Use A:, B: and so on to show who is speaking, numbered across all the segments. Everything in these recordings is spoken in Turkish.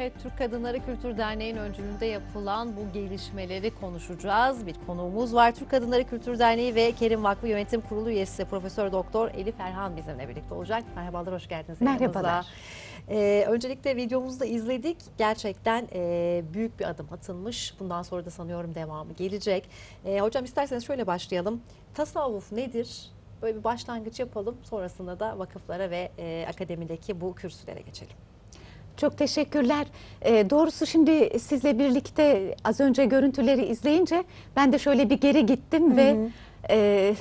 A: Evet, Türk Kadınları Kültür Derneği'nin öncülüğünde yapılan bu gelişmeleri konuşacağız. Bir konuğumuz var. Türk Kadınları Kültür Derneği ve Kerim Vakfı Yönetim Kurulu üyesi Profesör Doktor Elif Erhan bizimle birlikte olacak. Merhabalar, hoş geldiniz.
B: Merhabalar.
A: Ee, öncelikle videomuzu da izledik. Gerçekten e, büyük bir adım atılmış. Bundan sonra da sanıyorum devamı gelecek. Ee, hocam isterseniz şöyle başlayalım. Tasavvuf nedir? Böyle bir başlangıç yapalım. Sonrasında da vakıflara ve e, akademideki bu kürsülere geçelim.
B: Çok teşekkürler. Ee, doğrusu şimdi sizle birlikte az önce görüntüleri izleyince ben de şöyle bir geri gittim ve e,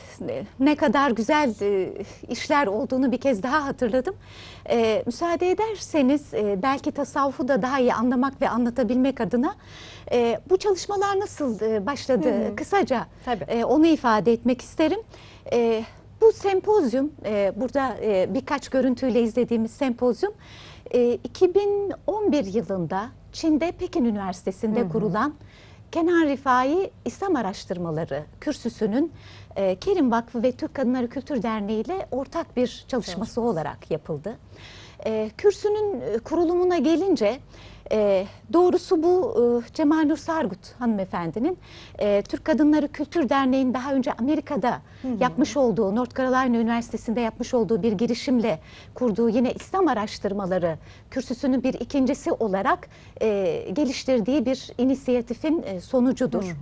B: ne kadar güzel e, işler olduğunu bir kez daha hatırladım. E, müsaade ederseniz e, belki tasavvufu da daha iyi anlamak ve anlatabilmek adına e, bu çalışmalar nasıl e, başladı kısaca
A: Tabii.
B: e, onu ifade etmek isterim. E, bu sempozyum, e, burada e, birkaç görüntüyle izlediğimiz sempozyum, e, 2011 yılında Çin'de Pekin Üniversitesi'nde kurulan Kenan Rifai İslam Araştırmaları Kürsüsü'nün e, Kerim Vakfı ve Türk Kadınları Kültür Derneği ile ortak bir çalışması olarak yapıldı. E, kürsünün e, kurulumuna gelince e, doğrusu bu e, Cemal Nur Sargut hanımefendinin e, Türk Kadınları Kültür Derneği'nin daha önce Amerika'da yapmış olduğu, North Carolina Üniversitesi'nde yapmış olduğu bir girişimle kurduğu yine İslam araştırmaları kürsüsünün bir ikincisi olarak e, geliştirdiği bir inisiyatifin e, sonucudur.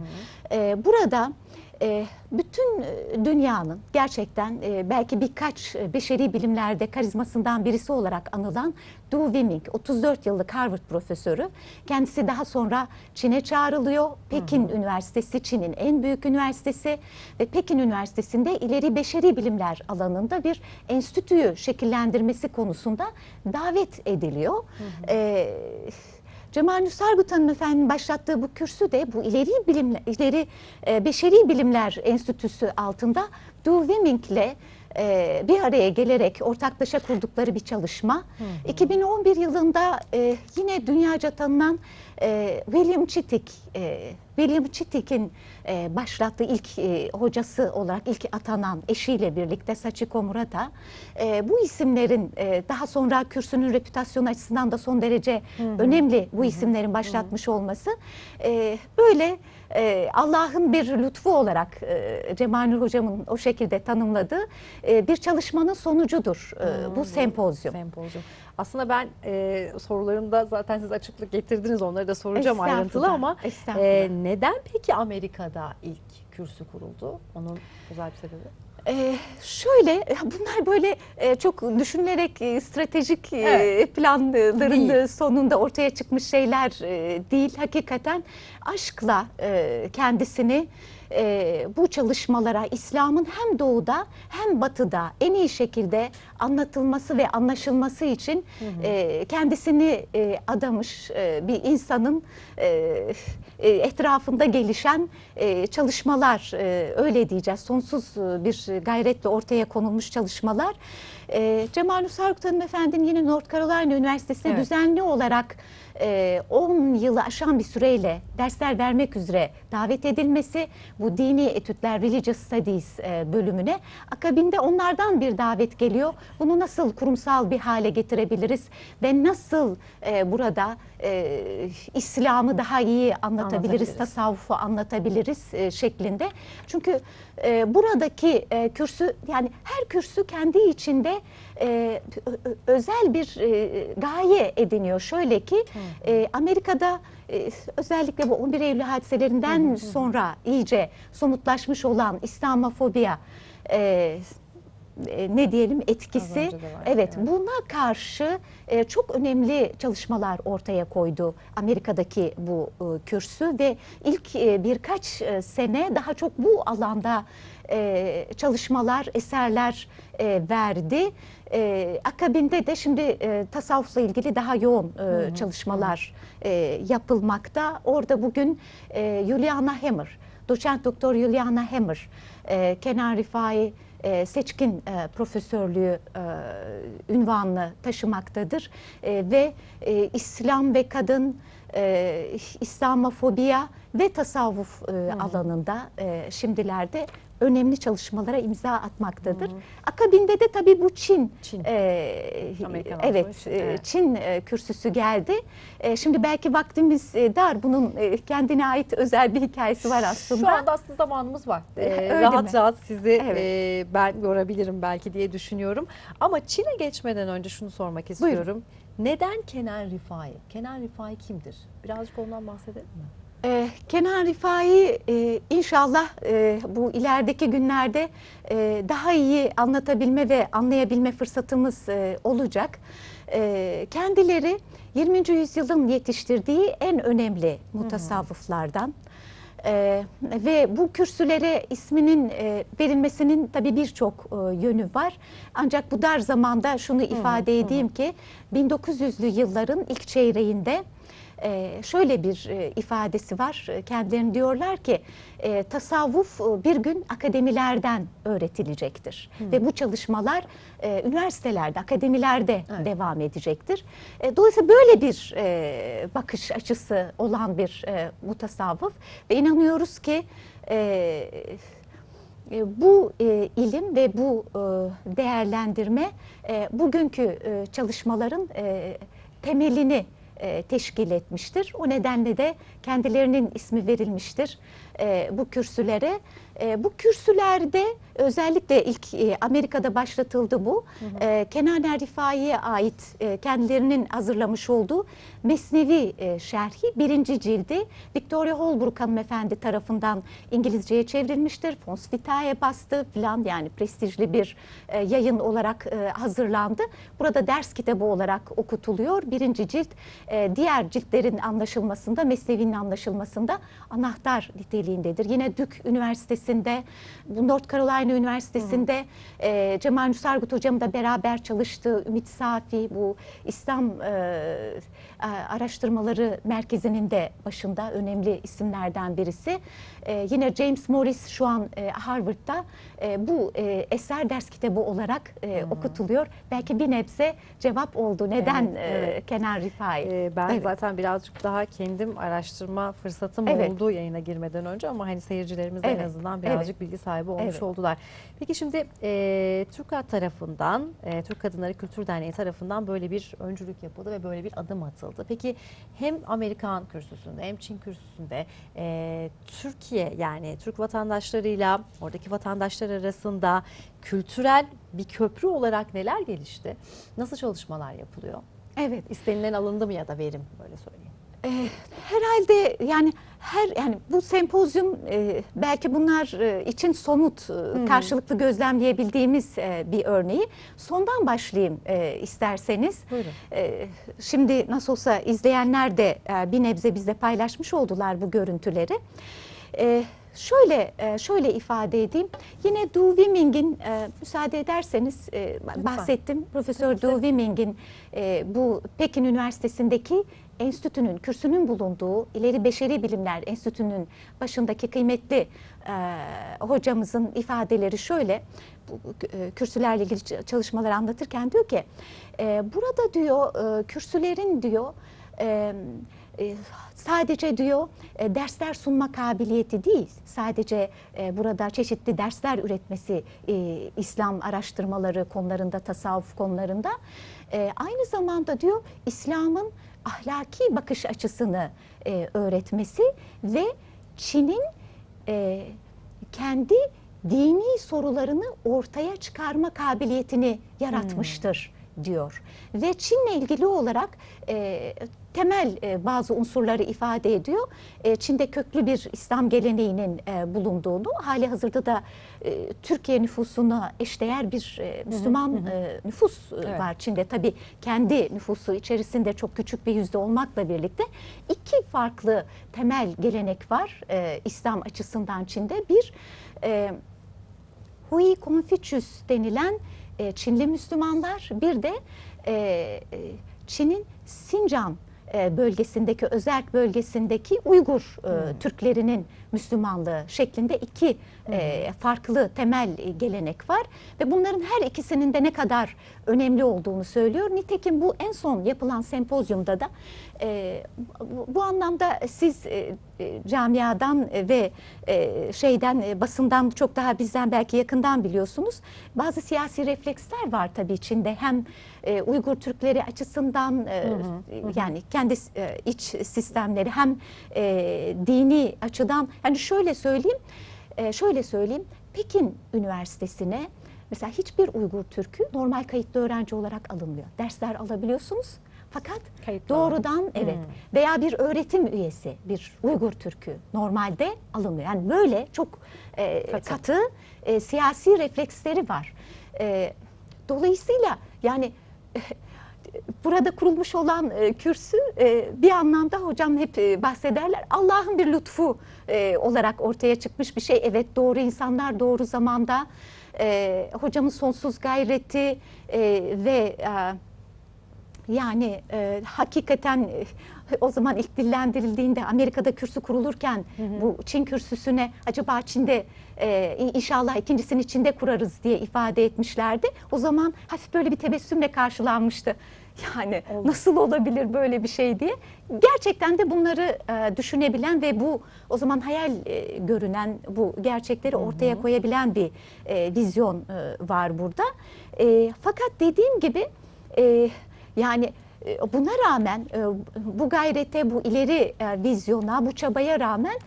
B: E, burada e, bütün dünyanın gerçekten e, belki birkaç e, beşeri bilimlerde karizmasından birisi olarak anılan Du Wiming, 34 yıllık Harvard profesörü. Kendisi daha sonra Çin'e çağrılıyor. Pekin Üniversitesi Çin'in en büyük üniversitesi ve Pekin Üniversitesi'nde ileri beşeri bilimler alanında bir enstitüyü şekillendirmesi konusunda davet ediliyor. E, Cemal Nusargut Hanımefendi'nin başlattığı bu kürsü de bu ileri bilimler, ileri e, beşeri bilimler enstitüsü altında Du Wiming'le e, bir araya gelerek ortaklaşa kurdukları bir çalışma. 2011 yılında e, yine dünyaca tanınan e, William Chittick, e, William Chittick'in e, başlattığı ilk e, hocası olarak ilk atanan eşiyle birlikte Sachiko Murata e, bu isimlerin e, daha sonra kürsünün reputasyonu açısından da son derece önemli bu isimlerin başlatmış olması. E, böyle e, Allah'ın bir lütfu olarak e, Cemal Nur hocamın o şekilde tanımladığı e, bir çalışmanın sonucudur e, bu sempozyum.
A: Sempozyum. Aslında ben e, sorularımda zaten siz açıklık getirdiniz onları da soracağım ayrıntılı ama e, neden peki Amerika'da ilk kürsü kuruldu? Onun özel bir sebebi.
B: Ee, şöyle bunlar böyle e, çok düşünülerek e, stratejik e,
A: Evet.
B: planların
A: Değil.
B: sonunda ortaya çıkmış şeyler e, değil. Hakikaten aşkla e, kendisini e, bu çalışmalara İslam'ın hem doğuda hem batıda en iyi şekilde anlatılması ve anlaşılması için e, kendisini e, adamış e, bir insanın e, e, etrafında gelişen e, çalışmalar e, öyle diyeceğiz sonsuz e, bir gayretle ortaya konulmuş çalışmalar. E, Cemal Nusargut Hanımefendi'nin yine North Carolina Üniversitesi'ne
A: Evet.
B: düzenli olarak e, 10 yılı aşan bir süreyle dersler vermek üzere davet edilmesi bu dini etütler Religious Studies e, bölümüne akabinde onlardan bir davet geliyor. Bunu nasıl kurumsal bir hale getirebiliriz ve nasıl e, burada e, İslam'ı daha iyi anlatabiliriz,
A: Anlatabiliriz.
B: tasavvufu anlatabiliriz e, şeklinde. Çünkü e, buradaki e, kürsü yani her kürsü kendi içinde e, özel bir e, gaye ediniyor. Şöyle ki e, Amerika'da e, özellikle bu 11 Eylül hadiselerinden sonra iyice somutlaşmış olan İslamofobiya e, e, ne diyelim etkisi evet,
A: evet.
B: buna karşı e, çok önemli çalışmalar ortaya koydu Amerika'daki bu e, kürsü ve ilk e, birkaç e, sene daha çok bu alanda e, çalışmalar, eserler e, verdi. E, akabinde de şimdi e, tasavvufla ilgili daha yoğun e, çalışmalar e, yapılmakta. Orada bugün e, Juliana Hammer, doçent doktor Juliana Hammer, e, Kenan Rifai e, seçkin e, profesörlüğü e, ünvanını taşımaktadır E, ve e, İslam ve kadın e, İslamofobiya ve tasavvuf e, alanında e, şimdilerde önemli çalışmalara imza atmaktadır. Akabinde de tabii bu Çin,
A: Çin.
B: e,
A: Amerikan
B: evet,
A: olmuş,
B: e,
A: evet.
B: Çin e, kürsüsü geldi. E, şimdi belki vaktimiz e, dar. Bunun e, kendine ait özel bir hikayesi var aslında.
A: Şu anda aslında zamanımız var.
B: Öyle
A: rahat
B: mi?
A: rahat sizi
B: Evet.
A: e, ben yorabilirim belki diye düşünüyorum. Ama Çin'e geçmeden önce şunu sormak istiyorum. Neden Kenan Rifai? Kenan Rifai kimdir? Birazcık ondan bahsedelim mi?
B: Ee, Kenan Rifai e, inşallah e, bu ilerideki günlerde e, daha iyi anlatabilme ve anlayabilme fırsatımız e, olacak. E, kendileri 20. yüzyılın yetiştirdiği en önemli mutasavvıflardan. E, ve bu kürsülere isminin e, verilmesinin tabii birçok e, yönü var. Ancak bu dar zamanda şunu ifade edeyim ki 1900'lü yılların ilk çeyreğinde ee, şöyle bir e, ifadesi var. E, Kendilerine diyorlar ki e, tasavvuf bir gün akademilerden öğretilecektir. Ve bu çalışmalar e, üniversitelerde, akademilerde
A: Evet.
B: devam edecektir. E, dolayısıyla böyle bir e, bakış açısı olan bir e, mutasavvıf ve inanıyoruz ki e, bu e, ilim ve bu e, değerlendirme e, bugünkü e, çalışmaların e, temelini e, teşkil etmiştir. O nedenle de kendilerinin ismi verilmiştir e, bu kürsülere. E, bu kürsülerde özellikle ilk e, Amerika'da başlatıldı bu. E, Kenan Rifai'ye ait e, kendilerinin hazırlamış olduğu Mesnevi e, şerhi birinci cildi Victoria Holbrook hanımefendi tarafından İngilizceye çevrilmiştir. Fons Vitae'ye bastı filan yani prestijli bir e, yayın olarak e, hazırlandı. Burada ders kitabı olarak okutuluyor. Birinci cilt e, diğer ciltlerin anlaşılmasında, Mesnevi'nin anlaşılmasında anahtar niteliğindedir. Yine Duke Üniversitesi'nde, North Carolina Üniversitesi'nde e, Cemal Nusargut hocam da beraber çalıştığı Ümit Safi bu İslam e, Araştırmaları Merkezi'nin de başında önemli isimlerden birisi. E, yine James Morris şu an e, Harvard'da e, bu e, eser ders kitabı olarak e, okutuluyor. Belki bir nebze cevap oldu. Neden
A: Evet,
B: e,
A: evet.
B: Kenan Rifai?
A: Ben
B: Evet.
A: zaten birazcık daha kendim araştırma fırsatım
B: Evet.
A: oldu yayına girmeden önce ama hani seyircilerimiz de en
B: Evet,
A: azından birazcık
B: evet.
A: bilgi sahibi olmuş
B: Evet.
A: oldular. Peki şimdi e, TÜRKAD tarafından, e, Türk Kadınları Kültür Derneği tarafından böyle bir öncülük yapıldı ve böyle bir adım atıldı. Peki hem Amerikan kürsüsünde hem Çin kürsüsünde e, Türkiye yani Türk vatandaşlarıyla oradaki vatandaşlar arasında kültürel bir köprü olarak neler gelişti? Nasıl çalışmalar yapılıyor?
B: Evet.
A: İstenilen alındı mı ya da verim böyle söyleyeyim.
B: Ee, herhalde yani her yani bu sempozyum e, belki bunlar e, için somut e, karşılıklı gözlemleyebildiğimiz e, bir örneği. Sondan başlayayım e, isterseniz.
A: Buyurun.
B: E, şimdi nasıl olsa izleyenler de e, bir nebze bizle paylaşmış oldular bu görüntüleri. E, şöyle e, şöyle ifade edeyim. Yine Du Wiming'in e, müsaade ederseniz e, bahsettim. Profesör Du Wiming'in e, bu Pekin Üniversitesi'ndeki enstitünün, kürsünün bulunduğu İleri Beşeri Bilimler Enstitüsü'nün başındaki kıymetli e, hocamızın ifadeleri şöyle. Bu e, kürsülerle ilgili çalışmaları anlatırken diyor ki e, burada diyor e, kürsülerin diyor e, sadece diyor e, dersler sunma kabiliyeti değil, sadece e, burada çeşitli dersler üretmesi e, İslam araştırmaları konularında, tasavvuf konularında e, aynı zamanda diyor İslam'ın ahlaki bakış açısını e, öğretmesi ve Çin'in e, kendi dini sorularını ortaya çıkarma kabiliyetini yaratmıştır diyor. Ve Çin'le ilgili olarak e, temel e, bazı unsurları ifade ediyor. E, Çin'de köklü bir İslam geleneğinin e, bulunduğunu, hali hazırda da e, Türkiye nüfusuna eşdeğer bir e, Müslüman e, nüfus e,
A: Evet.
B: var Çin'de. Tabii kendi nüfusu içerisinde çok küçük bir yüzde olmakla birlikte iki farklı temel gelenek var e, İslam açısından Çin'de. Bir, e, Hui Confucius denilen e, Çinli Müslümanlar bir de e, e, Çin'in Sincan e, bölgesindeki özerk bölgesindeki Uygur e, Türklerinin Müslümanlığı şeklinde iki e, farklı temel e, gelenek var ve bunların her ikisinin de ne kadar önemli olduğunu söylüyor. Nitekim bu en son yapılan sempozyumda da e, bu, anlamda siz e, e, camiadan ve e, şeyden e, basından çok daha bizden belki yakından biliyorsunuz. Bazı siyasi refleksler var tabii içinde hem e, Uygur Türkleri açısından e, yani kendi e, iç sistemleri hem e, dini açıdan yani şöyle söyleyeyim e, şöyle söyleyeyim Pekin Üniversitesi'ne mesela hiçbir Uygur Türk'ü normal kayıtlı öğrenci olarak alınmıyor. Dersler alabiliyorsunuz fakat
A: Kayıtlı
B: doğrudan evet veya bir öğretim üyesi bir Uygur Türk'ü normalde alınmıyor. Yani böyle çok e,
A: Katı.
B: katı, e, siyasi refleksleri var. E, dolayısıyla yani burada kurulmuş olan e, kürsü e, bir anlamda hocam hep e, bahsederler Allah'ın bir lütfu e, olarak ortaya çıkmış bir şey. Evet doğru insanlar doğru zamanda e, hocamın sonsuz gayreti e, ve e, yani e, hakikaten e, o zaman ilk dillendirildiğinde Amerika'da kürsü kurulurken bu Çin kürsüsüne acaba Çin'de e, inşallah ikincisini Çin'de kurarız diye ifade etmişlerdi. O zaman hafif böyle bir tebessümle karşılanmıştı. Yani nasıl olabilir böyle bir şey diye. Gerçekten de bunları e, düşünebilen ve bu o zaman hayal e, görünen bu gerçekleri ortaya koyabilen bir e, vizyon e, var burada. E, fakat dediğim gibi e, yani e, buna rağmen e, bu gayrete, bu ileri e, vizyona, bu çabaya rağmen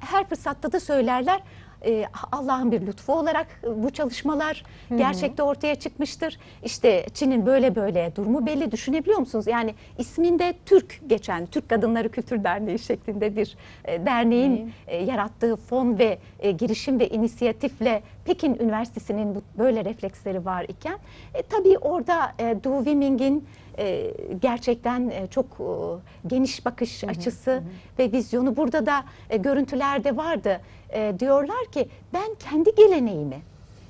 B: her fırsatta da söylerler e, Allah'ın bir lütfu olarak bu çalışmalar gerçekte ortaya çıkmıştır. İşte Çin'in böyle böyle durumu belli düşünebiliyor musunuz? Yani isminde Türk geçen Türk Kadınları Kültür Derneği şeklinde bir e, derneğin e, yarattığı fon ve e, girişim ve inisiyatifle Pekin Üniversitesi'nin bu, böyle refleksleri var iken e, tabii orada e, Du Wiming'in e, gerçekten e, çok e, geniş bakış açısı ve vizyonu burada da e, görüntülerde vardı. E, diyorlar ki ben kendi geleneğimi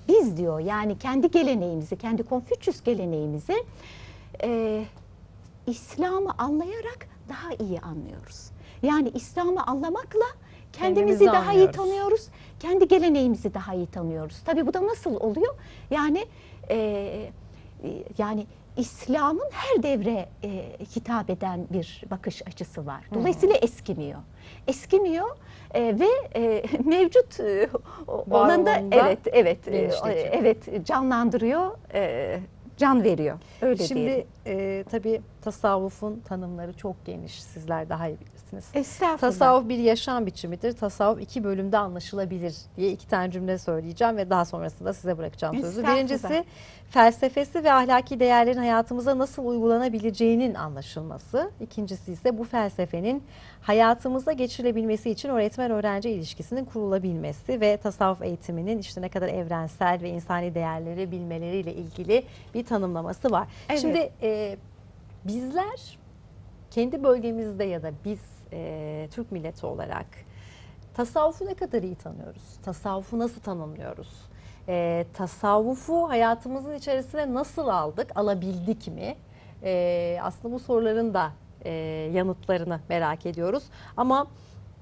B: biz diyor yani kendi geleneğimizi, kendi Konfüçyüs geleneğimizi e, İslam'ı anlayarak daha iyi anlıyoruz. Yani İslam'ı anlamakla kendimizi
A: Kendimizi
B: daha iyi
A: anlıyoruz.
B: tanıyoruz, kendi geleneğimizi daha iyi tanıyoruz. Tabii bu da nasıl oluyor? Yani e, e, yani İslam'ın her devre e, hitap eden bir bakış açısı var. Dolayısıyla eskimiyor. Eskimiyor e, ve e, mevcut e, olanı da
A: olanı da
B: evet evet e, evet canlandırıyor, e, can veriyor. Öyle
A: Şimdi
B: diyelim.
A: e, tabii tasavvufun tanımları çok geniş. Sizler daha iyi bilirsiniz.
B: Estağfurullah.
A: Tasavvuf bir yaşam biçimidir. Tasavvuf iki bölümde anlaşılabilir diye iki tane cümle söyleyeceğim ve daha sonrasında size bırakacağım sözü. Birincisi felsefesi ve ahlaki değerlerin hayatımıza nasıl uygulanabileceğinin anlaşılması. İkincisi ise bu felsefenin hayatımıza geçirilebilmesi için öğretmen-öğrenci ilişkisinin kurulabilmesi ve tasavvuf eğitiminin işte ne kadar evrensel ve insani değerleri bilmeleriyle ilgili bir tanımlaması var.
B: Evet.
A: Şimdi e, bizler kendi bölgemizde ya da biz e, Türk milleti olarak tasavvufu ne kadar iyi tanıyoruz? Tasavvufu nasıl tanımlıyoruz? E, tasavvufu hayatımızın içerisine nasıl aldık? Alabildik mi? E, aslında bu soruların da e, yanıtlarını merak ediyoruz. Ama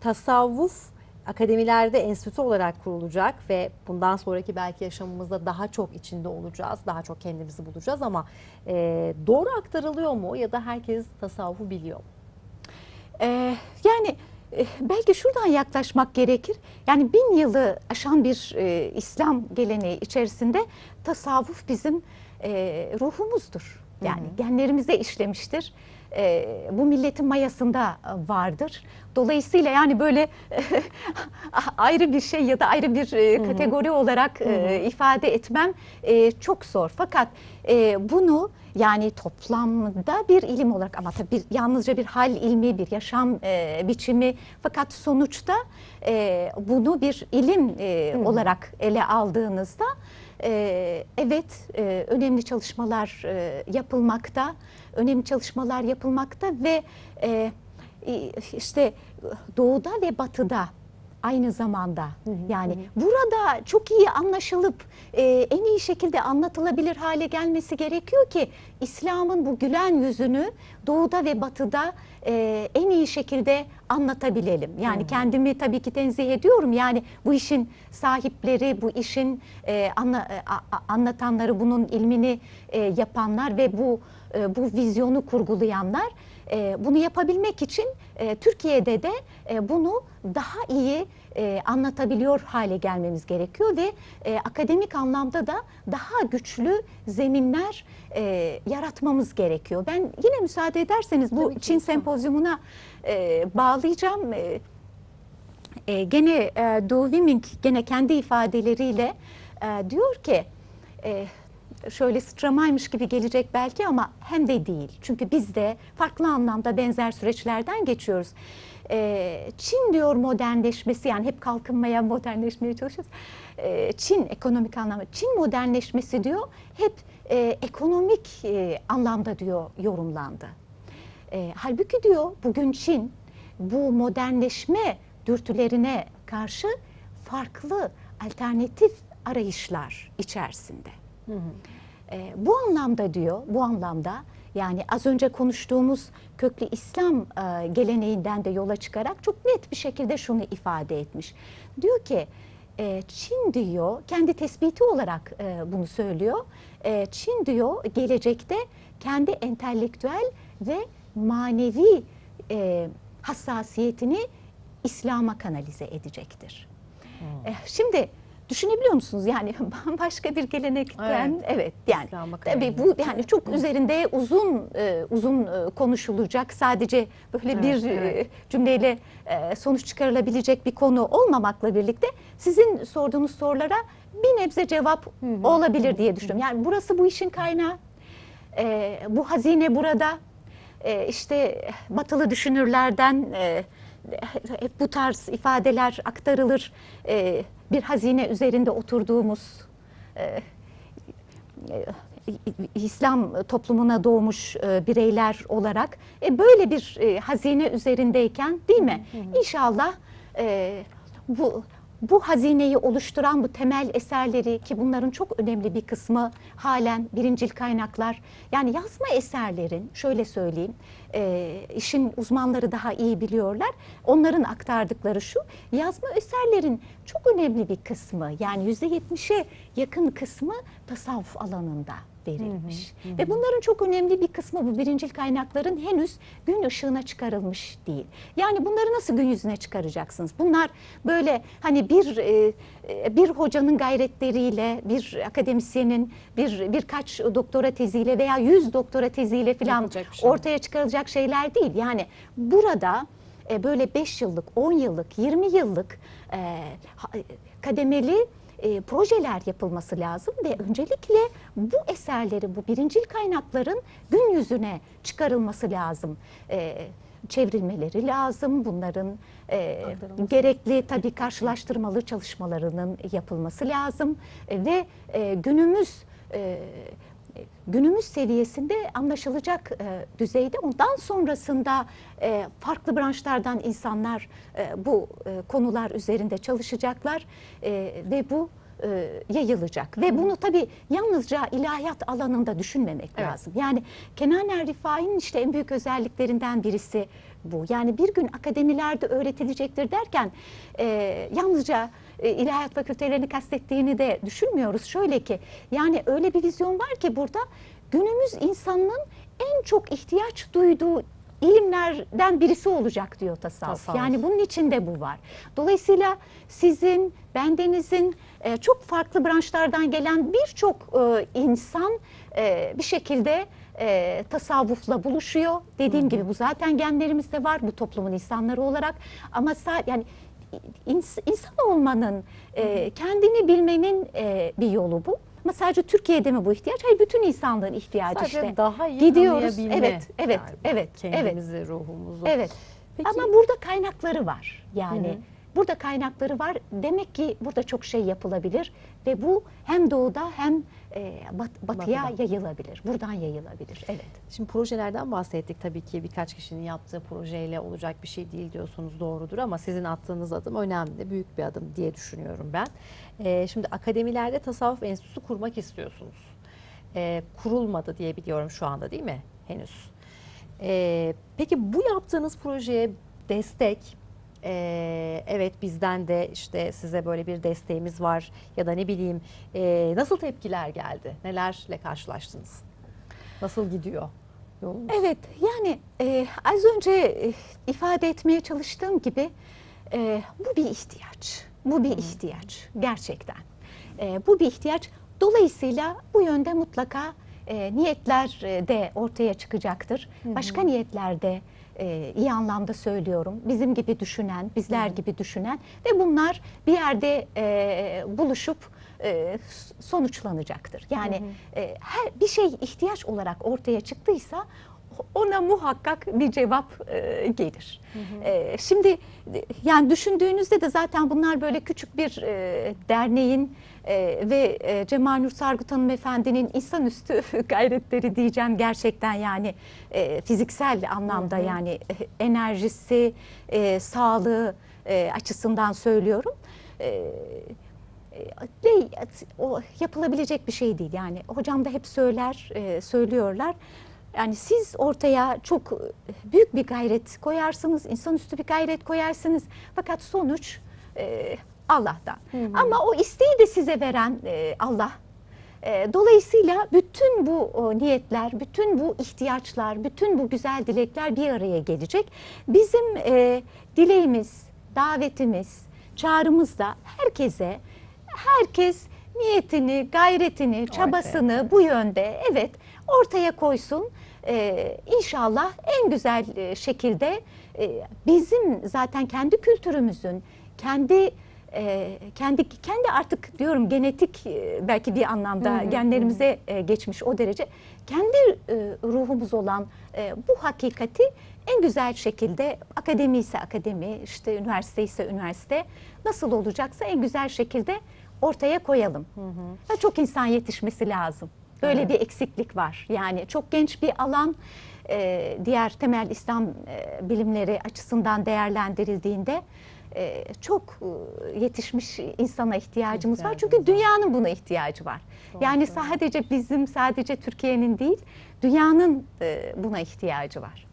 A: tasavvuf akademilerde enstitü olarak kurulacak ve bundan sonraki belki yaşamımızda daha çok içinde olacağız, daha çok kendimizi bulacağız ama e, doğru aktarılıyor mu ya da herkes tasavvufu biliyor mu?
B: Ee, yani e, belki şuradan yaklaşmak gerekir. Yani bin yılı aşan bir e, İslam geleneği içerisinde tasavvuf bizim e, ruhumuzdur. Yani genlerimize işlemiştir. E, bu milletin mayasında e, vardır. Dolayısıyla yani böyle ayrı bir şey ya da ayrı bir e, kategori olarak e, ifade etmem e, çok zor. Fakat e, bunu yani toplamda bir ilim olarak ama tabii bir, yalnızca bir hal ilmi, bir yaşam e, biçimi fakat sonuçta e, bunu bir ilim e, olarak ele aldığınızda e, evet e, önemli çalışmalar e, yapılmakta, önemli çalışmalar yapılmakta ve e, işte doğuda ve batıda aynı zamanda. Yani burada çok iyi anlaşılıp e, en iyi şekilde anlatılabilir hale gelmesi gerekiyor ki İslam'ın bu gülen yüzünü doğuda ve batıda e, en iyi şekilde anlatabilelim. Yani kendimi tabii ki tenzih ediyorum. Yani bu işin sahipleri, bu işin e, anla- e, a- a- anlatanları, bunun ilmini e, yapanlar ve bu e, bu vizyonu kurgulayanlar e, bunu yapabilmek için e, Türkiye'de de e, bunu daha iyi e, anlatabiliyor hale gelmemiz gerekiyor ve e, akademik anlamda da daha güçlü zeminler e, yaratmamız gerekiyor. Ben yine müsaade ederseniz bu
A: Tabii
B: Çin sempozyumuna e, bağlayacağım. E, e, gene e, Du Wiming gene kendi ifadeleriyle e, diyor ki e, şöyle sıçramaymış gibi gelecek belki ama hem de değil. Çünkü biz de farklı anlamda benzer süreçlerden geçiyoruz. E, Çin diyor modernleşmesi yani hep kalkınmaya modernleşmeye çalışıyoruz. E, Çin ekonomik anlamda Çin modernleşmesi diyor hep e, ekonomik e, anlamda diyor yorumlandı. E, halbuki diyor bugün Çin bu modernleşme dürtülerine karşı farklı alternatif arayışlar içerisinde. E, bu anlamda diyor, bu anlamda yani az önce konuştuğumuz köklü İslam e, geleneğinden de yola çıkarak çok net bir şekilde şunu ifade etmiş. Diyor ki e, Çin diyor, kendi tespiti olarak e, bunu söylüyor. E, Çin diyor gelecekte kendi entelektüel ve manevi e, hassasiyetini İslam'a kanalize edecektir. E, şimdi düşünebiliyor musunuz? Yani bambaşka bir gelenekten
A: Evet.
B: evet, yani tabii bu yani çok üzerinde uzun e, uzun e, konuşulacak sadece böyle
A: Evet,
B: bir e,
A: evet.
B: cümleyle e, sonuç çıkarılabilecek bir konu olmamakla birlikte sizin sorduğunuz sorulara bir nebze cevap olabilir diye düşünüyorum. Yani burası bu işin kaynağı. E, bu hazine burada. E, işte batılı düşünürlerden e, hep bu tarz ifadeler aktarılır. E, bir hazine üzerinde oturduğumuz e, e, İslam toplumuna doğmuş e, bireyler olarak e, böyle bir e, hazine üzerindeyken değil mi? İnşallah e, bu bu hazineyi oluşturan bu temel eserleri ki bunların çok önemli bir kısmı halen birincil kaynaklar. Yani yazma eserlerin şöyle söyleyeyim e, işin uzmanları daha iyi biliyorlar. Onların aktardıkları şu yazma eserlerin çok önemli bir kısmı yani yüzde yetmişe yakın kısmı tasavvuf alanında verilmiş. Ve bunların çok önemli bir kısmı bu birincil kaynakların henüz gün ışığına çıkarılmış değil. Yani bunları nasıl gün yüzüne çıkaracaksınız? Bunlar böyle hani bir e, e, bir hocanın gayretleriyle, bir akademisyenin bir birkaç doktora teziyle veya yüz doktora teziyle falan
A: şey.
B: ortaya çıkarılacak şeyler değil. Yani burada e, böyle 5 yıllık, 10 yıllık, 20 yıllık kademeli e, projeler yapılması lazım ve öncelikle bu eserleri, bu birincil kaynakların gün yüzüne çıkarılması lazım. E, çevrilmeleri lazım. Bunların e, gerekli tabii karşılaştırmalı çalışmalarının yapılması lazım E, ve e, günümüz e, günümüz seviyesinde anlaşılacak e, düzeyde ondan sonrasında e, farklı branşlardan insanlar e, bu e, konular üzerinde çalışacaklar e, ve bu e, yayılacak ve bunu tabii yalnızca ilahiyat alanında düşünmemek
A: Evet.
B: lazım. Yani Kenan Er Rifai'nin işte en büyük özelliklerinden birisi bu. Yani bir gün akademilerde öğretilecektir derken e, yalnızca e, ilahiyat fakültelerini kastettiğini de düşünmüyoruz. Şöyle ki yani öyle bir vizyon var ki burada günümüz insanının en çok ihtiyaç duyduğu ilimlerden birisi olacak diyor tasavvuf.
A: Tasavvuf.
B: Yani bunun içinde bu var. Dolayısıyla sizin, bendenizin e, çok farklı branşlardan gelen birçok e, insan e, bir şekilde e, tasavvufla buluşuyor. Dediğim gibi bu zaten genlerimizde var bu toplumun insanları olarak. Ama yani insan olmanın, e, kendini bilmenin e, bir yolu bu. Ama sadece Türkiye'de mi bu ihtiyaç? Hayır bütün insanlığın ihtiyacı
A: Sadece
B: işte.
A: daha iyi
B: Gidiyoruz. Evet, evet,
A: galiba.
B: evet, evet.
A: Kendimizi, ruhumuzu.
B: Evet.
A: Peki-
B: Ama burada kaynakları var. Yani burada kaynakları var. Demek ki burada çok şey yapılabilir ve bu hem doğuda hem e, bat- batıya
A: Batıda.
B: yayılabilir. Buradan yayılabilir. Evet.
A: Şimdi projelerden bahsettik tabii ki birkaç kişinin yaptığı projeyle olacak bir şey değil diyorsunuz doğrudur ama sizin attığınız adım önemli, büyük bir adım diye düşünüyorum ben. Ee, şimdi akademilerde tasavvuf enstitüsü kurmak istiyorsunuz. Ee, kurulmadı diye biliyorum şu anda değil mi henüz? Ee, peki bu yaptığınız projeye destek, ee, evet bizden de işte size böyle bir desteğimiz var ya da ne bileyim ee, nasıl tepkiler geldi, nelerle karşılaştınız? Nasıl gidiyor yolunuz?
B: Evet yani e, az önce e, ifade etmeye çalıştığım gibi e, bu bir ihtiyaç. Bu bir ihtiyaç gerçekten. E, bu bir ihtiyaç. Dolayısıyla bu yönde mutlaka e, niyetler e, de ortaya çıkacaktır. Başka niyetler de e, iyi anlamda söylüyorum. Bizim gibi düşünen, bizler gibi düşünen ve bunlar bir yerde e, buluşup e, sonuçlanacaktır. Yani e, her bir şey ihtiyaç olarak ortaya çıktıysa ona muhakkak bir cevap e, gelir. E, şimdi e, yani düşündüğünüzde de zaten bunlar böyle küçük bir e, derneğin e, ve e, Cemal Nur Sargut Hanımefendinin insanüstü gayretleri diyeceğim gerçekten yani e, fiziksel anlamda yani e, enerjisi, e, sağlığı e, açısından söylüyorum. E, ve o yapılabilecek bir şey değil. Yani hocam da hep söyler, e, söylüyorlar. Yani siz ortaya çok büyük bir gayret koyarsınız, insanüstü bir gayret koyarsınız. Fakat sonuç e, Allah'tan. Ama o isteği de size veren e, Allah. E, Dolayısıyla bütün bu o, niyetler, bütün bu ihtiyaçlar, bütün bu güzel dilekler bir araya gelecek. Bizim e, dileğimiz, davetimiz, çağrımız da herkese, herkes niyetini, gayretini, çabasını bu yönde evet ortaya koysun. Ee, inşallah en güzel e, şekilde e, bizim zaten kendi kültürümüzün, kendi e, kendi kendi artık diyorum genetik e, belki bir anlamda genlerimize e, geçmiş o derece kendi e, ruhumuz olan e, bu hakikati en güzel şekilde akademi ise akademi işte üniversite ise üniversite nasıl olacaksa en güzel şekilde ortaya koyalım. Ve çok insan yetişmesi lazım. Böyle bir eksiklik var. Yani çok genç bir alan e, diğer temel İslam e, bilimleri açısından değerlendirildiğinde e, çok e, yetişmiş insana ihtiyacımız var. Çünkü dünyanın buna ihtiyacı var. yani sadece bizim, sadece Türkiye'nin değil, dünyanın e, buna ihtiyacı var.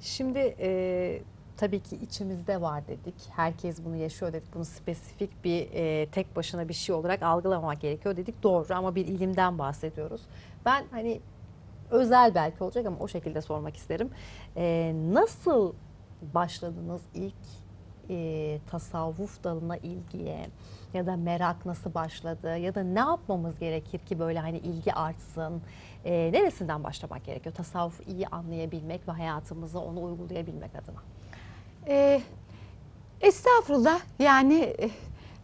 A: Şimdi e, tabii ki içimizde var dedik. Herkes bunu yaşıyor dedik. Bunu spesifik bir e, tek başına bir şey olarak algılamamak gerekiyor dedik. Doğru ama bir ilimden bahsediyoruz. Ben hani özel belki olacak ama o şekilde sormak isterim. E, nasıl başladınız ilk e, tasavvuf dalına ilgiye ya da merak nasıl başladı ya da ne yapmamız gerekir ki böyle hani ilgi artsın? E, neresinden başlamak gerekiyor? Tasavvufu iyi anlayabilmek ve hayatımıza onu uygulayabilmek adına.
B: Ee, estağfurullah yani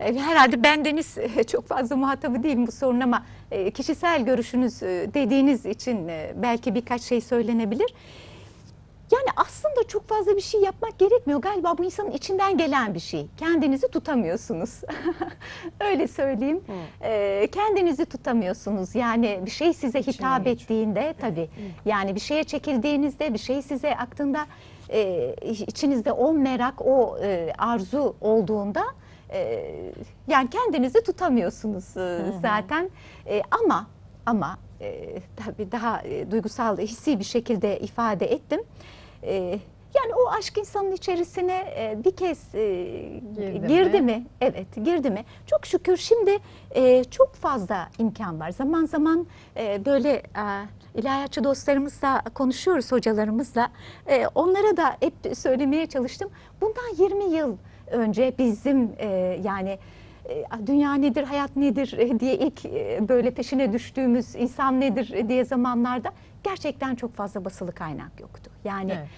B: e, herhalde bendeniz e, çok fazla muhatabı değilim bu sorun ama e, kişisel görüşünüz e, dediğiniz için e, belki birkaç şey söylenebilir. Yani aslında çok fazla bir şey yapmak gerekmiyor. Galiba bu insanın içinden gelen bir şey. Kendinizi tutamıyorsunuz. Öyle söyleyeyim. Ee, kendinizi tutamıyorsunuz. Yani bir şey size hitap
A: geçiyor.
B: ettiğinde tabii. Yani bir şeye çekildiğinizde, bir şey size aklında e, içinizde o merak, o e, arzu olduğunda e, yani kendinizi tutamıyorsunuz e, zaten. E, ama ama e, tabii daha e, duygusal, hissi bir şekilde ifade ettim. E, yani o aşk insanın içerisine e, bir kez e,
A: Girdi
B: girdi,
A: mi?
B: mi? Evet, girdi mi? Çok şükür şimdi e, çok fazla imkan var. Zaman zaman e, böyle e, ilahiyatçı dostlarımızla konuşuyoruz hocalarımızla. E, onlara da hep söylemeye çalıştım. Bundan 20 yıl önce bizim e, yani dünya nedir, hayat nedir e, diye ilk e, böyle peşine düştüğümüz insan nedir e, diye zamanlarda gerçekten çok fazla basılı kaynak yoktu. Yani
A: Evet.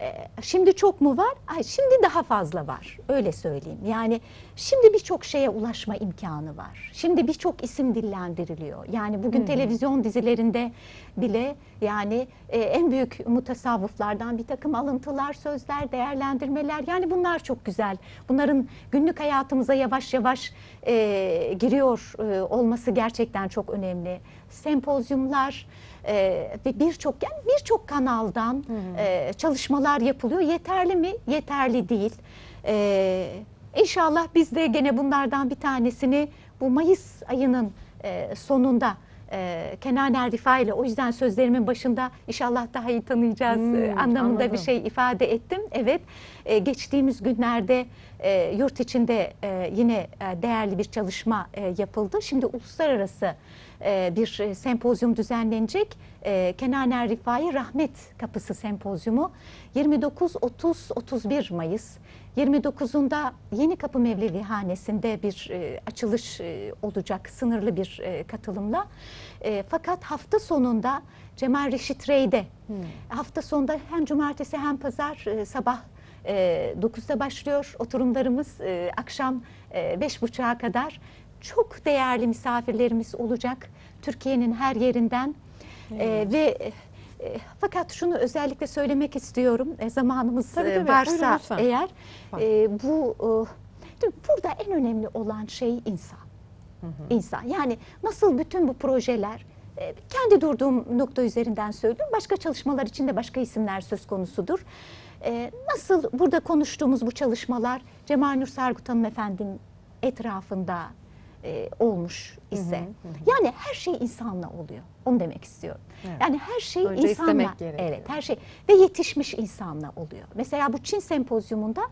B: E, şimdi çok mu var? Ay, şimdi daha fazla var. Öyle söyleyeyim. Yani şimdi birçok şeye ulaşma imkanı var. Şimdi birçok isim dillendiriliyor. Yani bugün televizyon dizilerinde bile yani e, en büyük mutasavvıflardan bir takım alıntılar, sözler, değerlendirmeler. Yani bunlar çok güzel. Bunların günlük hayatımıza yavaş yavaş e, giriyor e, olması gerçekten çok önemli. Sempozyumlar e, ve birçok yani birçok kanaldan e, çalışmalar yapılıyor. Yeterli mi? Yeterli değil. E, inşallah biz de gene bunlardan bir tanesini bu Mayıs ayının e, sonunda e, Kenan Erdifa ile o yüzden sözlerimin başında inşallah daha iyi tanıyacağız
A: Hmm,
B: anlamında
A: anladım.
B: bir şey ifade ettim. Evet e, geçtiğimiz günlerde e, yurt içinde e, yine e, değerli bir çalışma e, yapıldı. Şimdi uluslararası e, bir e, sempozyum düzenlenecek. E, Kenan Errifai Rahmet Kapısı Sempozyumu 29-30-31 Mayıs. 29'unda Yeni Kapı Mevlevi Hanesi'nde bir e, açılış e, olacak sınırlı bir e, katılımla. E, fakat hafta sonunda Cemal Reşit Rey'de hafta sonunda hem cumartesi hem pazar e, sabah e, 9'da başlıyor oturumlarımız e, akşam e, beş buçuğa kadar çok değerli misafirlerimiz olacak Türkiye'nin her yerinden E, ve e, fakat şunu özellikle söylemek istiyorum e, zamanımız
A: Tabii,
B: e,
A: tabii.
B: varsa
A: Buyurun
B: eğer e, bu e, burada en önemli olan şey insan. İnsan. Yani nasıl bütün bu projeler e, kendi durduğum nokta üzerinden söylüyorum. Başka çalışmalar için de başka isimler söz konusudur. E, Nasıl burada konuştuğumuz bu çalışmalar Cemal Nur Sargut hanımefendinin etrafında e, olmuş ise yani her şey insanla oluyor. Onu demek istiyorum.
A: Evet.
B: Yani her şey
A: Önce
B: insanla evet her şey ve yetişmiş insanla oluyor. Mesela bu Çin sempozyumunda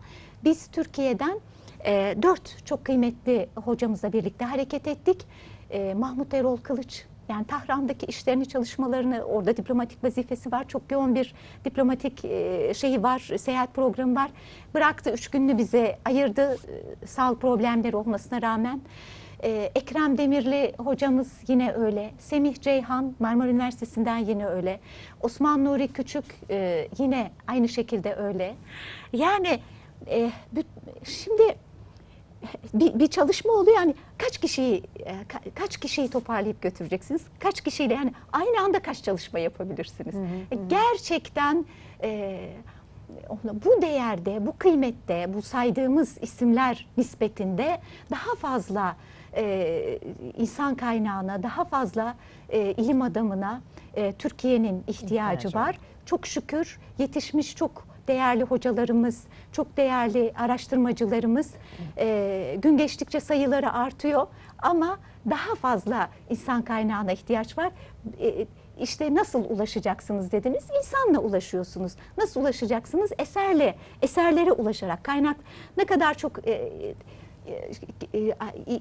B: biz Türkiye'den e, dört çok kıymetli hocamızla birlikte hareket ettik. E, Mahmut Erol Kılıç yani Tahran'daki işlerini çalışmalarını orada diplomatik vazifesi var. Çok yoğun bir diplomatik e, şeyi var, seyahat programı var. Bıraktı üç gününü bize ayırdı e, sağlık problemleri olmasına rağmen. Ee, Ekrem Demirli hocamız yine öyle. Semih Ceyhan Marmara Üniversitesi'nden yine öyle. Osman Nuri Küçük e, yine aynı şekilde öyle. Yani e, şimdi bir, bir çalışma oluyor yani kaç kişiyi e, ka- kaç kişiyi toparlayıp götüreceksiniz? Kaç kişiyle yani aynı anda kaç çalışma yapabilirsiniz? E, Gerçekten e, bu değerde, bu kıymette, bu saydığımız isimler nispetinde daha fazla e, insan kaynağına, daha fazla e, ilim adamına e, Türkiye'nin ihtiyacı
A: İhtiyacı
B: var. Çok şükür yetişmiş çok değerli hocalarımız, çok değerli araştırmacılarımız e, gün geçtikçe sayıları artıyor ama daha fazla insan kaynağına ihtiyaç var. E, işte nasıl ulaşacaksınız dediniz? İnsanla ulaşıyorsunuz. Nasıl ulaşacaksınız? Eserle, eserlere ulaşarak. Kaynak ne kadar çok e,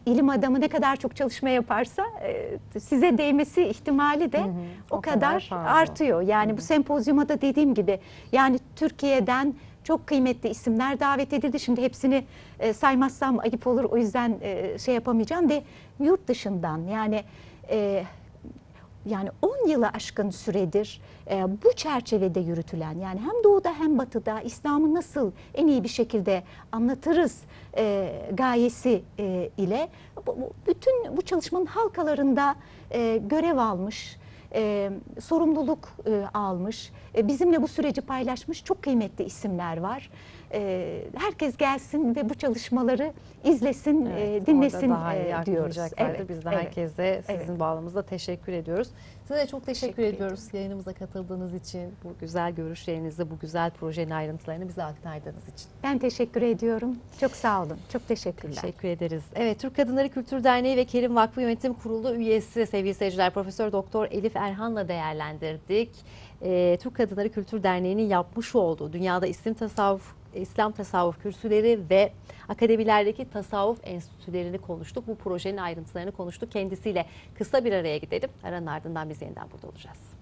B: ilim adamı ne kadar çok çalışma yaparsa e, size değmesi ihtimali de o,
A: o
B: kadar,
A: kadar
B: artıyor. Yani bu sempozyuma da dediğim gibi yani Türkiye'den çok kıymetli isimler davet edildi. Şimdi hepsini e, saymazsam ayıp olur. O yüzden e, şey yapamayacağım ve yurt dışından yani e, yani 10 yılı aşkın süredir e, bu çerçevede yürütülen yani hem doğuda hem batıda İslam'ı nasıl en iyi bir şekilde anlatırız e, gayesi e, ile bu, bu- bütün bu çalışmanın halkalarında e, görev almış, e, sorumluluk e, almış, e, bizimle bu süreci paylaşmış çok kıymetli isimler var. E, herkes gelsin ve bu çalışmaları izlesin,
A: Evet,
B: e, dinlesin
A: daha iyi
B: e, diyoruz.
A: aktaracaklardır. Biz de
B: evet.
A: herkese sizin
B: evet.
A: bağlamınızda teşekkür ediyoruz. Size de çok teşekkür,
B: Teşekkür
A: ediyoruz yayınımıza katıldığınız için, bu güzel görüşlerinizi, bu güzel projenin ayrıntılarını bize aktardığınız için.
B: Ben teşekkür ediyorum. Çok sağ olun. Çok teşekkürler.
A: Teşekkür ederiz. Evet, Türk Kadınları Kültür Derneği ve Kerim Vakfı Yönetim Kurulu üyesi sevgili seyirciler Profesör Doktor Elif Erhan'la değerlendirdik. Ee, Türk Kadınları Kültür Derneği'nin yapmış olduğu dünyada İslam tasavvuf İslam tasavvuf kürsüleri ve akademilerdeki tasavvuf enstitülerini konuştuk. Bu projenin ayrıntılarını konuştuk. Kendisiyle kısa bir araya gidelim. Aranın ardından biz yeniden burada olacağız.